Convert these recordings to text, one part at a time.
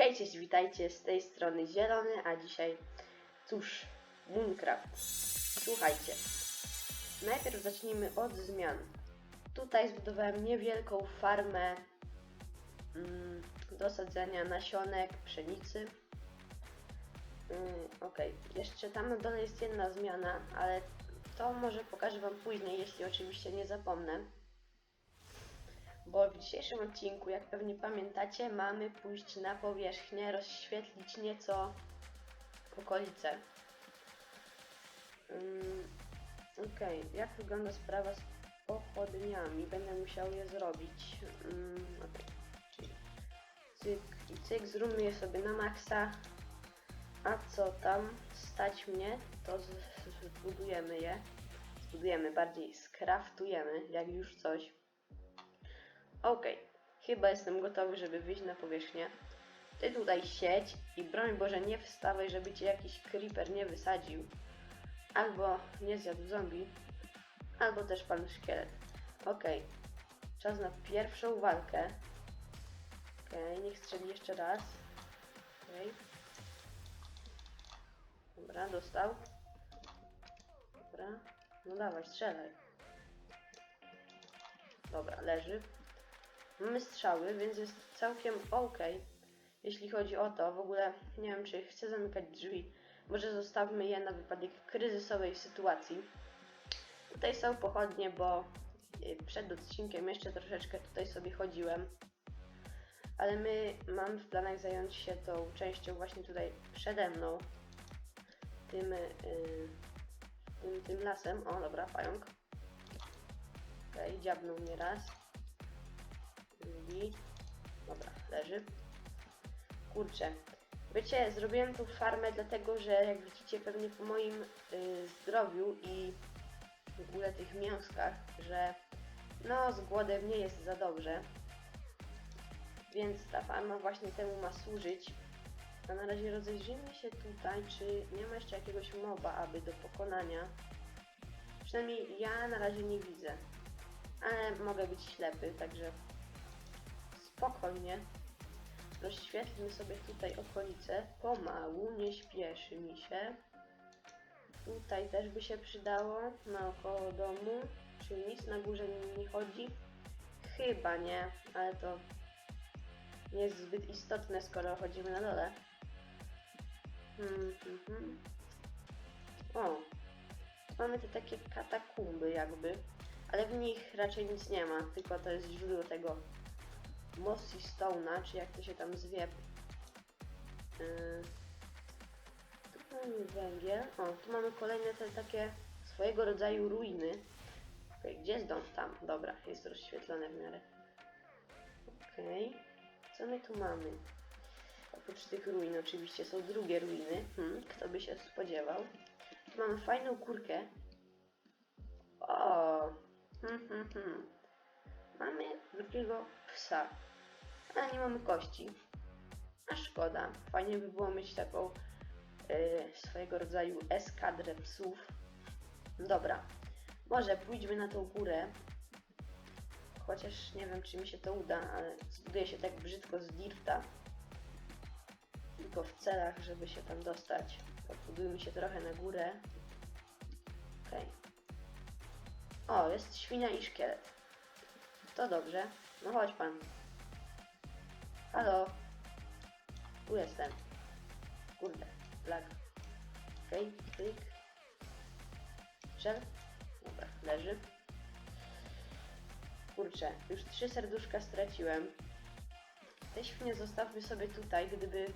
Hej, cześć, witajcie z tej strony Zielony, a dzisiaj, cóż, Minecraft. Słuchajcie, najpierw zacznijmy od zmian. Tutaj zbudowałem niewielką farmę mm, do sadzenia nasionek, pszenicy. Mm, Okej, jeszcze tam na dole jest jedna zmiana, ale to może pokażę Wam później, jeśli oczywiście nie zapomnę. Bo w dzisiejszym odcinku, jak pewnie pamiętacie, mamy pójść na powierzchnię, rozświetlić nieco okolice. Um, Okej, jak wygląda sprawa z pochodniami? Będę musiał je zrobić. Um, okej, czyli cyk i cyk, zróbmy je sobie na maksa. A co tam stać mnie, to zbudujemy je. Zbudujemy, bardziej skraftujemy, jak już coś. Okej, chyba jestem gotowy, żeby wyjść na powierzchnię. Ty tutaj siedź i broń Boże nie wstawaj, żeby cię jakiś creeper nie wysadził. Albo nie zjadł zombie, albo też pan szkielet. Okej, czas na pierwszą walkę. Okej, niech strzeli jeszcze raz. Okej. Dobra, dostał. Dobra, no dawaj, strzelaj. Dobra, leży. Mamy strzały, więc jest całkiem ok. Jeśli chodzi o to, w ogóle nie wiem, czy chcę zamykać drzwi. Może zostawmy je na wypadek kryzysowej sytuacji. Tutaj są pochodnie, bo y, przed odcinkiem jeszcze troszeczkę tutaj sobie chodziłem. Ale my mamy w planach zająć się tą częścią właśnie tutaj przede mną. Tym, y, tym, tym lasem. O, dobra, pająk. Okej, okay, dziabnął mnie raz. Drugi. Dobra, leży. Kurczę. Wiecie, zrobiłem tą farmę dlatego, że jak widzicie pewnie po moim y, zdrowiu i w ogóle tych mięskach, że no z głodem nie jest za dobrze. Więc ta farma właśnie temu ma służyć. A na razie rozejrzyjmy się tutaj, czy nie ma jeszcze jakiegoś moba, aby do pokonania. Przynajmniej ja na razie nie widzę. Ale mogę być ślepy, także spokojnie. Rozświetlmy sobie tutaj okolice. Pomału, nie śpieszy mi się. Tutaj też by się przydało, naokoło domu. Czy nic na górze nie chodzi? Chyba nie, ale to nie jest zbyt istotne, skoro chodzimy na dole. Hmm, hmm, hmm. O, mamy te takie katakumby jakby, ale w nich raczej nic nie ma, tylko to jest źródło tego Mossy Stone'a, czy jak to się tam zwie. Yy, tu mamy węgiel. O, tu mamy kolejne te takie swojego rodzaju ruiny. Okej, gdzie jest dom? Tam, dobra, jest rozświetlone w miarę. Okej, co my tu mamy? Oprócz tych ruin oczywiście są drugie ruiny. Hmm, kto by się spodziewał. Tu mamy fajną kurkę. O, hmm, hmm, hmm. Mamy drugiego psa, ale nie mamy kości. A szkoda. Fajnie by było mieć taką yy, swojego rodzaju eskadrę psów. Dobra, może pójdźmy na tą górę. Chociaż nie wiem, czy mi się to uda, ale zbuduję się tak brzydko z dirta. Tylko w celach, żeby się tam dostać. Podbudujmy się trochę na górę. Okej. O, jest świnia i szkielet. To dobrze. No chodź pan. Halo. Tu jestem. Kurde, lag. Okej, okay, klik. Strzel. Dobra, leży. Kurczę, już trzy serduszka straciłem. Te świnie zostawmy sobie tutaj, gdyby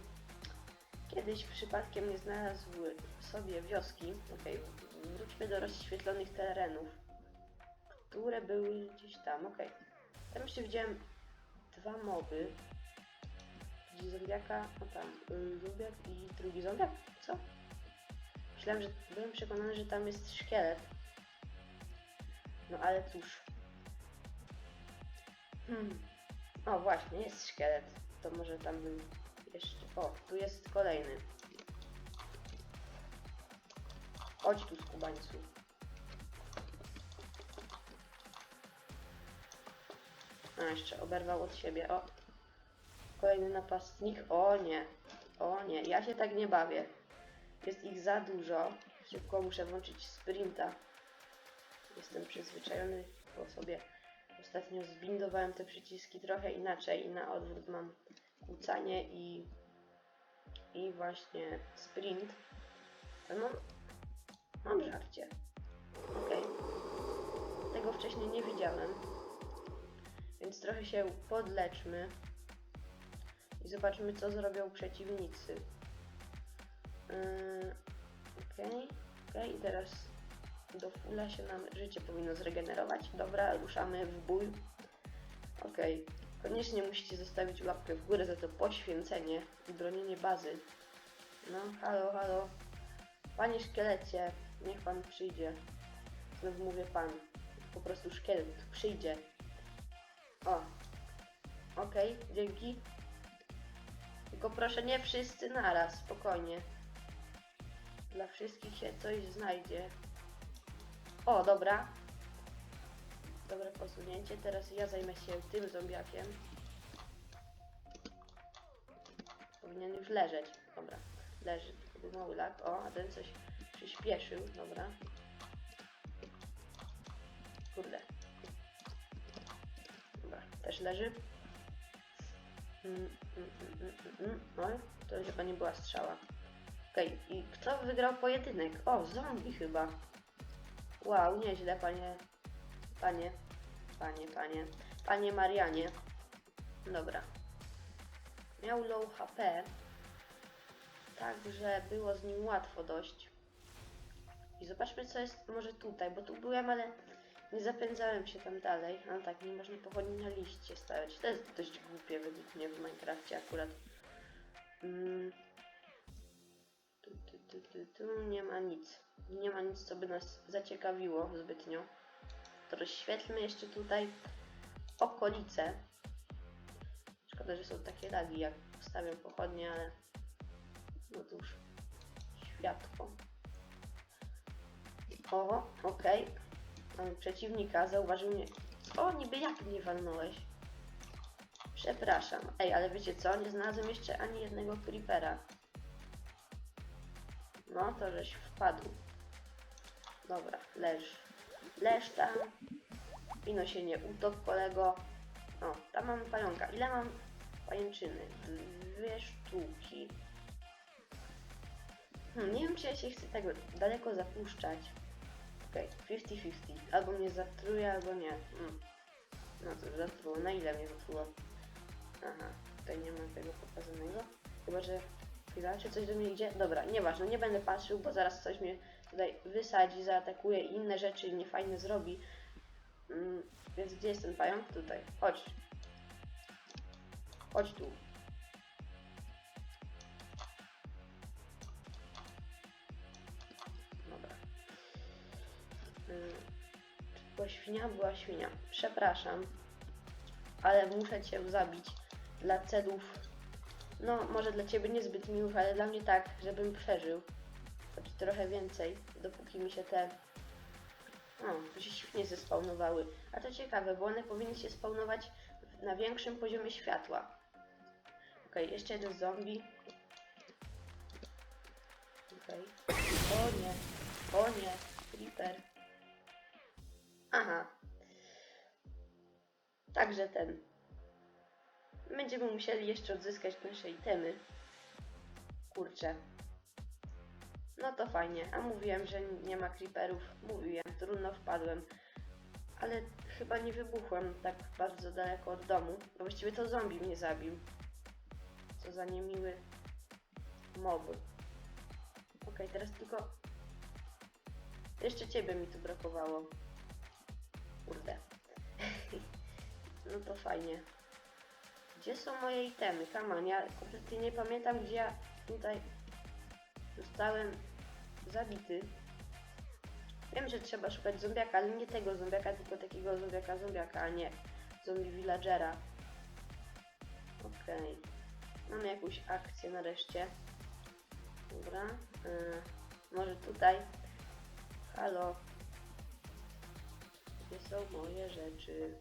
kiedyś przypadkiem nie znalazły sobie wioski. Okej, okay. wróćmy do rozświetlonych terenów, które były gdzieś tam, okej. Okay. Tam jeszcze widziałem dwa moby. Widzi zombiaka, o tam, y, zombiak i drugi zombiak, co? Myślałem, że byłem przekonany, że tam jest szkielet. No ale cóż. Hmm. O właśnie, jest szkielet. To może tam bym jeszcze... O, tu jest kolejny. Chodź tu, skubańcu. A, jeszcze oberwał od siebie. O, kolejny napastnik. O nie. O nie. Ja się tak nie bawię. Jest ich za dużo. Szybko muszę włączyć sprinta. Jestem przyzwyczajony, bo sobie ostatnio zbindowałem te przyciski trochę inaczej i na odwrót mam kłócanie i, i właśnie sprint. Mam, mam żarcie. Okej. Tego wcześniej nie widziałem. Więc trochę się podleczmy. I zobaczmy, co zrobią przeciwnicy. Yy, Okej, okej, i teraz do fulla się nam życie powinno zregenerować. Dobra, ruszamy w bój. Okej, koniecznie musicie zostawić łapkę w górę za to poświęcenie i bronienie bazy. No, halo, halo. Panie szkielecie, niech pan przyjdzie. Znów mówię pan. Po prostu szkielet przyjdzie. O. Okej, dzięki. Tylko proszę nie wszyscy naraz, spokojnie. Dla wszystkich się coś znajdzie. O, dobra. Dobre posunięcie. Teraz ja zajmę się tym zombiakiem. Powinien już leżeć. Dobra, leży. Mały lag. O, a ten coś przyspieszył. Dobra. Też leży. Mm, mm, mm, mm. Oj, to chyba nie była strzała. Okej, i kto wygrał pojedynek? O, zombie chyba. Wow, nieźle, panie. Panie. Panie, panie. Panie Marianie. Dobra. Miał low HP. Także było z nim łatwo dość. I zobaczmy, co jest może tutaj, bo tu byłem, ale nie zapędzałem się tam dalej. No tak, nie można pochodni na liście stawiać. To jest dość głupie według mnie w Minecrafcie akurat. Mm. Tu, tu, tu, tu, tu nie ma nic. Nie ma nic, co by nas zaciekawiło zbytnio. To rozświetlmy jeszcze tutaj okolice. Szkoda, że są takie lagi, jak wstawiam pochodnie, ale no cóż, światło. O, okej. Mamy przeciwnika, zauważył mnie. O, niby jak mnie walnąłeś? Przepraszam. Ej, ale wiecie co? Nie znalazłem jeszcze ani jednego creepera. No, to żeś wpadł. Dobra, leż. Leż tam. Ino się nie utop, kolego. O, tam mam pająka. Ile mam pajęczyny? Dwie sztuki. Hmm, nie wiem, czy ja się chcę tak daleko zapuszczać. Okej, 50-50. Albo mnie zatruje, albo nie. Hmm. No to zatruło. Na ile mnie zatruło? Aha, tutaj nie ma tego pokazanego. Chyba, że chwila, czy coś do mnie idzie? Dobra, nieważne, nie będę patrzył, bo zaraz coś mnie tutaj wysadzi, zaatakuje i inne rzeczy niefajne zrobi. Mm, więc gdzie jest ten pająk? Tutaj. Chodź. Chodź tu. Była świnia? Była świnia. Przepraszam, ale muszę cię zabić dla celów no, może dla ciebie niezbyt miłych, ale dla mnie tak, żebym przeżył. Choć trochę więcej, dopóki mi się te... O, tu się świnie zespawnowały. A to ciekawe, bo one powinny się spawnować na większym poziomie światła. Okej, jeszcze jeden zombie. Okej. O nie, o nie, creeper. Aha. Także ten. Będziemy musieli jeszcze odzyskać nasze itemy. Kurczę. No to fajnie. A mówiłem, że nie ma creeperów. Mówiłem, trudno wpadłem. Ale chyba nie wybuchłem tak bardzo daleko od domu. Bo właściwie to zombie mnie zabił. Co za niemiły mob. Okej, teraz tylko... Jeszcze ciebie mi tu brakowało. Kurde. no to fajnie. Gdzie są moje itemy? Kaman, ja kompletnie nie pamiętam, gdzie ja tutaj zostałem zabity. Wiem, że trzeba szukać zombiaka, ale nie tego zombiaka, tylko takiego zombiaka zombiaka, a nie zombie villagera. Okej. Mamy jakąś akcję nareszcie. Dobra. Yy, może tutaj. Halo. Są moje rzeczy?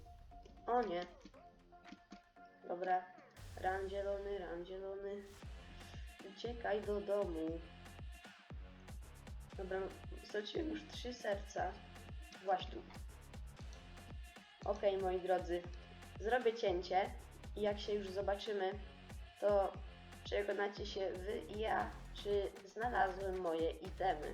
O nie. Dobra. Ran zielony, ran zielony. Uciekaj do domu. Dobra, straciłem już trzy serca. Właśnie tu. Okej, moi drodzy. Zrobię cięcie i jak się już zobaczymy, to przekonacie się wy i ja, czy znalazłem moje itemy.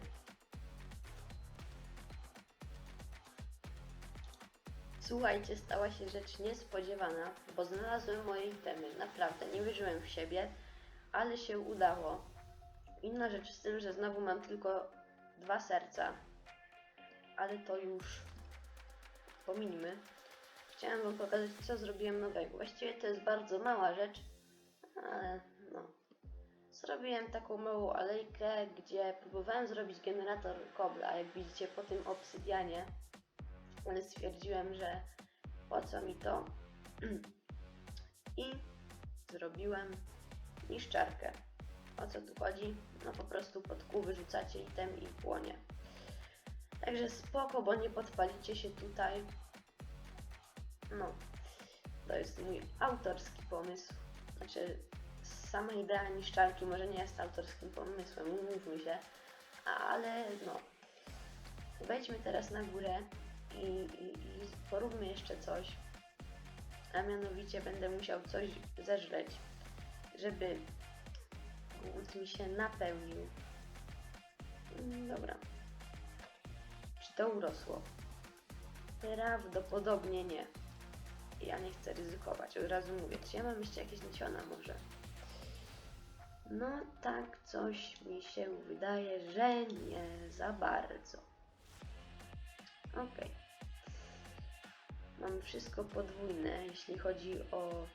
Słuchajcie, stała się rzecz niespodziewana, bo znalazłem moje itemy. Naprawdę, nie wierzyłem w siebie, ale się udało. Inna rzecz z tym, że znowu mam tylko dwa serca, ale to już pomińmy. Chciałem wam pokazać, co zrobiłem nowego. Właściwie to jest bardzo mała rzecz, ale no. Zrobiłem taką małą alejkę, gdzie próbowałem zrobić generator kobla, jak widzicie po tym obsydianie, ale stwierdziłem, że po co mi to i zrobiłem niszczarkę. O co tu chodzi? No po prostu pod kół wyrzucacie item i płonie. Także spoko, bo nie podpalicie się tutaj. No, to jest mój autorski pomysł. Znaczy, sama idea niszczarki może nie jest autorskim pomysłem, umówmy się, ale no. Wejdźmy teraz na górę i, i, i poróbmy jeszcze coś. A mianowicie będę musiał coś zeżreć, żeby głód mi się napełnił. Mm, Dobra. Czy to urosło? Prawdopodobnie nie. Ja nie chcę ryzykować, od razu mówię. Czy ja mam jeszcze jakieś nasiona może? No tak, coś mi się wydaje, że nie za bardzo. Ok. Mam wszystko podwójne, jeśli chodzi o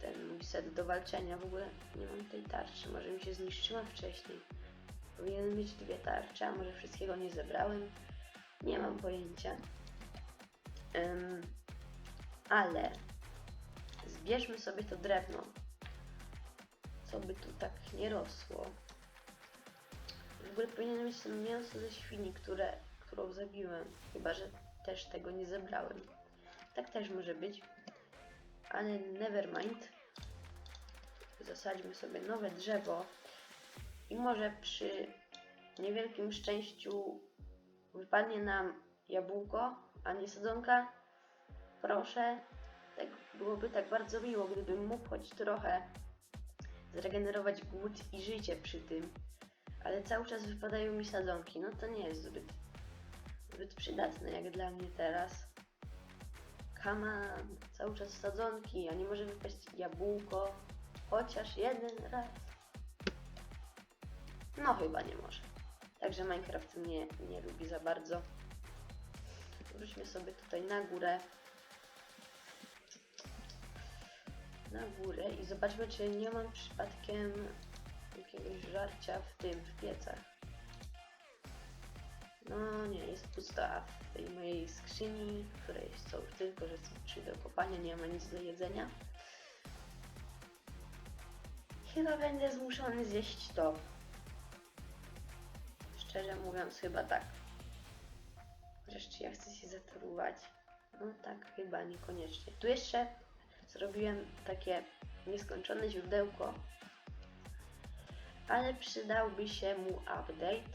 ten mój set do walczenia. W ogóle nie mam tej tarczy, może mi się zniszczyła wcześniej. Powinienem mieć dwie tarcze, a może wszystkiego nie zebrałem. Nie mam pojęcia. Em, ale zbierzmy sobie to drewno. Co by tu tak nie rosło. W ogóle powinienem mieć to mięso ze świni, które, którą zabiłem. Chyba, że też tego nie zebrałem. Tak też może być. Ale nevermind. Zasadźmy sobie nowe drzewo. I może przy niewielkim szczęściu wypadnie nam jabłko, a nie sadzonka. Proszę. Tak byłoby tak bardzo miło, gdybym mógł choć trochę zregenerować głód i życie przy tym. Ale cały czas wypadają mi sadzonki. No to nie jest zbyt, zbyt przydatne jak dla mnie teraz. Come on, cały czas sadzonki, a nie może wypaść jabłko. Chociaż jeden raz. No chyba nie może. Także Minecraft mnie nie lubi za bardzo. Wróćmy sobie tutaj na górę. Na górę i zobaczmy, czy nie mam przypadkiem jakiegoś żarcia w tym, w piecach. No nie, jest pusta w tej mojej skrzyni, w której są tylko rzeczy do kopania, nie ma nic do jedzenia. Chyba będę zmuszony zjeść to. Szczerze mówiąc, chyba tak. Chociaż czy ja chcę się zatruwać? No tak, chyba niekoniecznie. Tu jeszcze zrobiłem takie nieskończone źródełko, ale przydałby się mu update,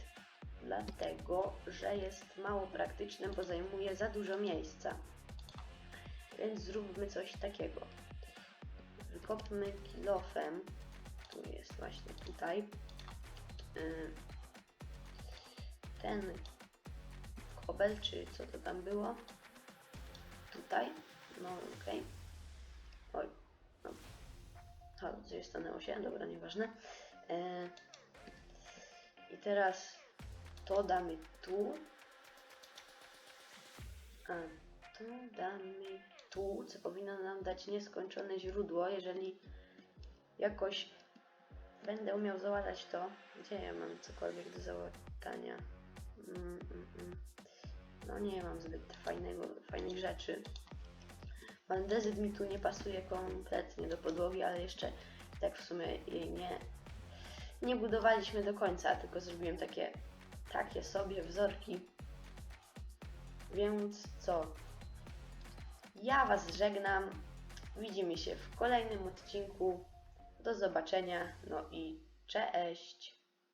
dlatego że jest mało praktyczne, bo zajmuje za dużo miejsca. Więc zróbmy coś takiego. Wykopmy kilofem. Tu jest właśnie tutaj. Yy, Ten kobel, czy co to tam było? Tutaj. No okej. Oj. No. Gdzieś stanęło się, dobra, nieważne. E, I teraz to damy tu. A to damy tu, co powinno nam dać nieskończone źródło, jeżeli jakoś będę umiał załatać to. Gdzie ja mam cokolwiek do załatania? Mm, mm, mm. No nie mam zbyt fajnego, fajnych rzeczy. Bandezyt mi tu nie pasuje kompletnie do podłogi, ale jeszcze tak w sumie nie, nie budowaliśmy do końca, tylko zrobiłem takie, takie sobie wzorki. Więc co? Ja Was żegnam. Widzimy się w kolejnym odcinku. Do zobaczenia. No i cześć.